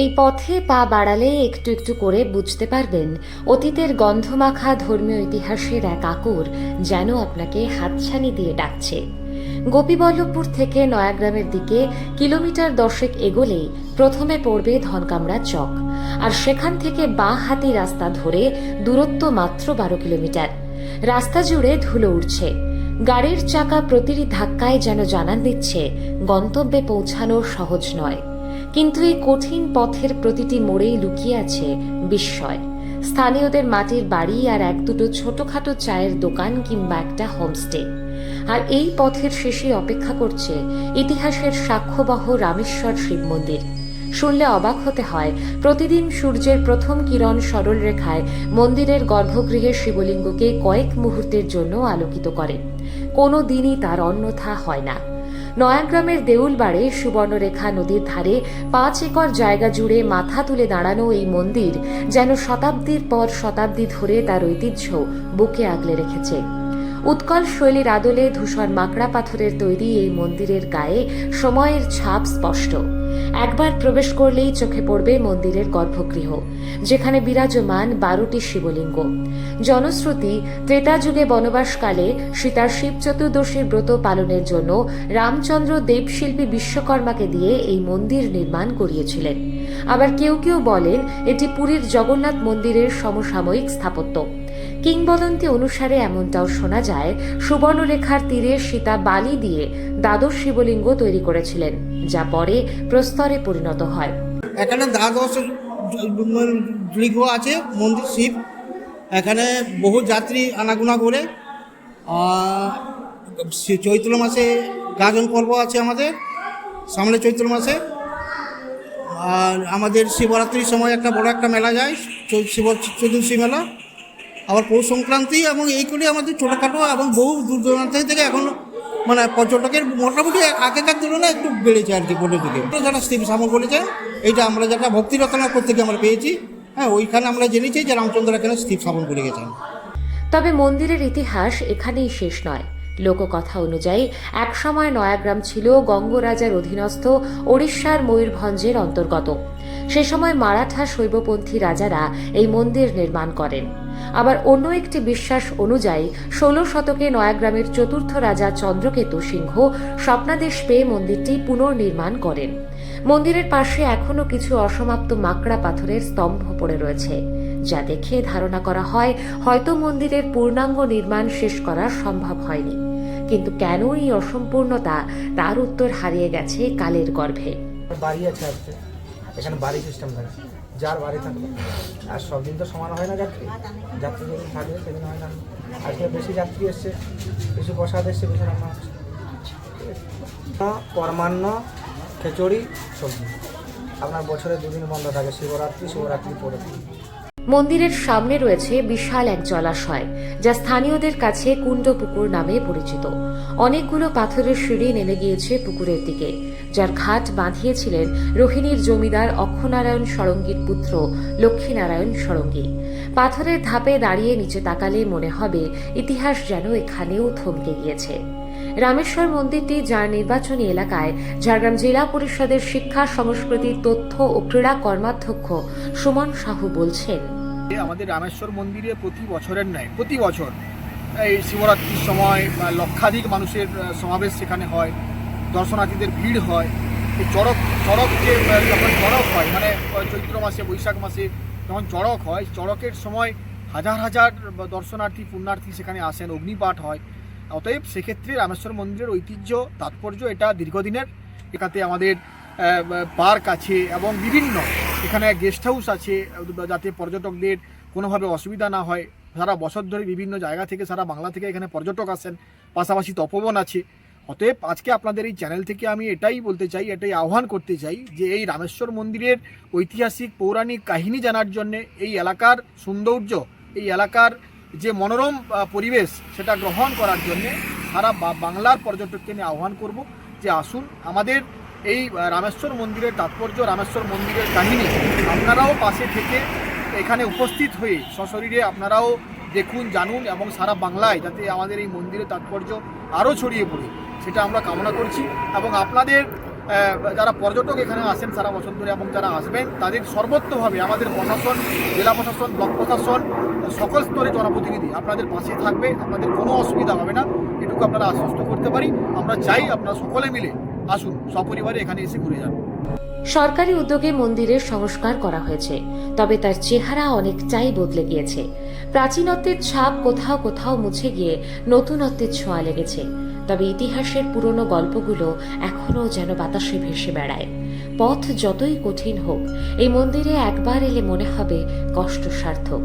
এই পথে পা বাড়ালে একটু একটু করে বুঝতে পারবেন, অতীতের গন্ধমাখা ধর্মীয় ইতিহাসের এক আকর যেন আপনাকে হাতছানি দিয়ে ডাকছে। গোপীবল্লভপুর থেকে নয়াগ্রামের দিকে কিলোমিটার দশেক এগোলেই প্রথমে পড়বে ধনকামড়া চক, আর সেখান থেকে বাঁ হাতি রাস্তা ধরে দূরত্ব মাত্র বারো কিলোমিটার। রাস্তা জুড়ে ধুলো উঠছে গাড়ির চাকা প্রতিটি ধাক্কায় যেন জানান দিচ্ছে, গন্তব্যে পৌঁছানো সহজ নয়। কিন্তু এই কঠিন পথের প্রতিটি মোড়েই লুকিয়ে আছে বিস্ময়। স্থানীয়দের মাটির বাড়ি আর এক দুটো ছোটখাটো চায়ের দোকান কিংবা একটা হোমস্টে। আর এই পথের শেষে অপেক্ষা করছে ইতিহাসের সাক্ষ্যবহ রামেশ্বর শিব মন্দির। শুনলে অবাক হতে হয়, প্রতিদিন সূর্যের প্রথম কিরণ সরল রেখায় মন্দিরের গর্ভগৃহের শিবলিঙ্গকে কয়েক মুহূর্তের জন্য আলোকিত করে। কোনো দিনই তার অন্যথা হয় না। নয়াগ্রামের দেউলবাড়ে সুবর্ণরেখা নদীর ধারে পাঁচ একর জায়গা জুড়ে মাথা তুলে দাঁড়ানো এই মন্দির যেন শতাব্দীর পর শতাব্দী ধরে তার ঐতিহ্য বুকে আগলে রেখেছে। উৎকল শৈলীর আদলে ধূসর মাকড়া পাথরের তৈরি এই মন্দিরের গায়ে সময়ের ছাপ স্পষ্ট। একবার প্রবেশ করলেই চোখে পড়বে মন্দিরের গর্ভগৃহ, যেখানে বিরাজমান বারোটি শিবলিঙ্গ। জনশ্রুতি, ত্রেতা যুগে বনবাসকালে সীতার শিব চতুর্দশীর ব্রত পালনের জন্য রামচন্দ্র দেবশিল্পী বিশ্বকর্মাকে দিয়ে এই মন্দির নির্মাণ করিয়েছিলেন। আবার কেউ কেউ বলেন, এটি পুরীর জগন্নাথ মন্দিরের সমসাময়িক স্থাপত্য। কিংবদন্তি অনুসারে এমনটাও শোনা যায়, সুবর্ণরেখার তীরে সীতা বালি দিয়ে দ্বাদশ শিবলিঙ্গ তৈরি করেছিলেন, যা পরে প্রস্তরে পরিণত হয়। এখানে দ্বাদশ লিঙ্গ আছে, মন্দির শিব। এখানে বহু যাত্রী আনাগোনা করে। চৈত্র মাসে গাজন পর্ব আছে আমাদের, সামনে চৈত্র মাসে। আর আমাদের শিবরাত্রির সময় একটা বড় একটা মেলা যায় শিব চতুর্দশী মেলা। আবার পৌষ সংক্রান্তি এবং এই করে আমাদের ছোটোখাটো এবং বহু দূর দূরান্ত থেকে এখন মানে পর্যটকের মোটামুটি আগেকার তুলনায় একটু বেড়েছে আর কি পরের দিকে। যারা শিব স্থাপন করেছে এইটা আমরা যেটা ভক্তি রচনার থেকে আমরা পেয়েছি। হ্যাঁ ওইখানে আমরা জেনেছি যে রামচন্দ্র এখানে স্থির স্থাপন করে গেছেন। তবে মন্দিরের ইতিহাস এখানেই শেষ নয়। লোককথা অনুযায়ী, একসময় নয়াগ্রাম ছিল গঙ্গরাজার অধীনস্থ ওড়িশার ময়ূরভঞ্জের অন্তর্গত। সে সময় মারাঠা শৈবপন্থী রাজারা এই মন্দির নির্মাণ করেন। আবার অন্য একটি বিশ্বাস অনুযায়ী, ষোলো শতকে নয়াগ্রামের চতুর্থ রাজা চন্দ্রকেতু সিংহ স্বপ্নাদেশ পেয়ে মন্দিরটি পুনর্নির্মাণ করেন। মন্দিরের পাশে এখনও কিছু অসমাপ্ত মাকড়া পাথরের স্তম্ভ পড়ে রয়েছে। যা দেখে ধারণা করা হয়, হয়তো মন্দিরের পূর্ণাঙ্গ নির্মাণ শেষ করা সম্ভব হয়নি। কিন্তু কেন এই অসম্পূর্ণতা? তার উত্তর হারিয়ে গেছে কালের গর্ভে। বাড়ি আছে এখানে বাড়ি সিস্টেম থাকে। যার বাড়ি থাকবে। আর সব দিন তো সমান হয় না যাত্রী। যাত্রী যেদিন থাকবে সেদিন হয় না। আজকে বেশি যাত্রী এসছে, বেশি প্রসাদ এসছে বেশি রান্না? কর্মান্ন, খিচুড়ি, সবজি। আপনার বছরে দুদিন বন্ধ থাকে, শিবরাত্রি শিবরাত্রি পরে মন্দিরের সামনে রয়েছে বিশাল এক জলাশয়, যা স্থানীয়দের কাছে কুণ্ড পুকুর নামে পরিচিত। অনেকগুলো পাথরের সিঁড়ি নেমে গিয়েছে পুকুরের দিকে, যার ঘাট বাঁধিয়েছিলেন রোহিণীর জমিদার অক্ষনারায়ণ সরঙ্গীর পুত্র লক্ষ্মীনারায়ণ সরঙ্গী। পাথরের ধাপে দাঁড়িয়ে নিচে তাকালে মনে হবে ইতিহাস যেন এখানেও থমকে গিয়েছে। রামেশ্বর মন্দিরটি যার নির্বাচনী এলাকায়, ঝাড়গ্রাম জেলা পরিষদের শিক্ষা, সংস্কৃতি, তথ্য ও ক্রীড়া কর্মাধ্যক্ষ সুমন সাহু বলছেন। আমাদের রামেশ্বর মন্দিরে প্রতি বছরের ন্যায়, প্রতি বছর, এই শিবরাত্রির সময় লক্ষাধিক মানুষের সমাবেশ সেখানে হয়, দর্শনার্থীদের ভিড় হয়। এই চড়ক চড়ক যে যখন চড়ক হয় মানে চৈত্র মাসে, বৈশাখ মাসে যখন চড়ক হয়, চড়কের সময় হাজার হাজার দর্শনার্থী, পুণ্যার্থী সেখানে আসেন, অগ্নিপাঠ হয়। অতএব সেক্ষেত্রে রামেশ্বর মন্দিরের ঐতিহ্য, তাৎপর্য এটা দীর্ঘদিনের। এটাতে আমাদের পার্ক আছে এবং বিভিন্ন এখানে গেস্ট হাউস আছে, যাতে পর্যটকদের কোনোভাবে অসুবিধা না হয়। সারা বছর ধরে বিভিন্ন জায়গা থেকে, সারা বাংলা থেকে এখানে পর্যটক আসেন, পাশাপাশি তপবন আছে। অতএব আজকে আপনাদের এই চ্যানেল থেকে আমি এটাই বলতে চাই, এটাই আহ্বান করতে চাই যে এই রামেশ্বর মন্দিরের ঐতিহাসিক, পৌরাণিক কাহিনী জানার জন্যে এই এলাকার সৌন্দর্য, এই এলাকার যে মনোরম পরিবেশ সেটা গ্রহণ করার জন্যে সারা বাংলার পর্যটককে নিয়ে আহ্বান করব যে আসুন আমাদের এই রামেশ্বর মন্দিরের তাৎপর্য, রামেশ্বর মন্দিরের কাহিনী আপনারাও পাশে থেকে এখানে উপস্থিত হয়ে সশরীরে আপনারাও দেখুন, জানুন এবং সারা বাংলায় যাতে আমাদের এই মন্দিরের তাৎপর্য আরও ছড়িয়ে পড়ে, সেটা আমরা কামনা করছি এবং আপনাদের যারা পর্যটক এখানে আসেন, সারা বছর ধরে এবং যারা আসবেন, তাদের সর্বত্রভাবে আমাদের প্রশাসন, জেলা প্রশাসন, ব্লক প্রশাসন, সকল স্তরে জনপ্রতিনিধি আপনাদের পাশে থাকবে। আপনাদের কোনো অসুবিধা হবে না। এটুকু আপনারা আশ্বস্ত করতে পারি। আমরা চাই আপনারা সকলে মিলে আসুন, সপরিবারে এখানে এসে ঘুরে যান। সরকারি উদ্যোগে মন্দিরের সংস্কার করা হয়েছে, তবে তার চেহারা অনেকটাই বদলে গিয়েছে। প্রাচীনত্বের ছাপ কোথাও কোথাও মুছে গিয়ে নতুনত্বের ছোঁয়া লেগেছে। তবে ইতিহাসের পুরনো গল্পগুলো এখনও যেন বাতাসে ভেসে বেড়ায়। পথ যতই কঠিন হোক, এই মন্দিরে একবার এলে মনে হবে কষ্ট সার্থক।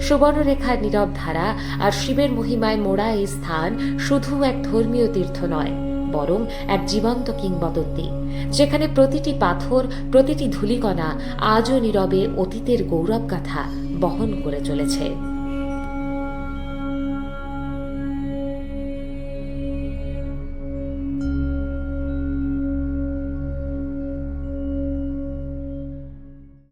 সুবর্ণরেখার নীরব ধারা আর শিবের মহিমায় মোড়া এই স্থান শুধু এক ধর্মীয় তীর্থ নয়, বরং এক জীবন্ত কিংবদন্তি। যেখানে প্রতিটি পাথর, প্রতিটি ধূলিকণা আজও নীরবে অতীতের গৌরবগাথা বহন করে চলেছে।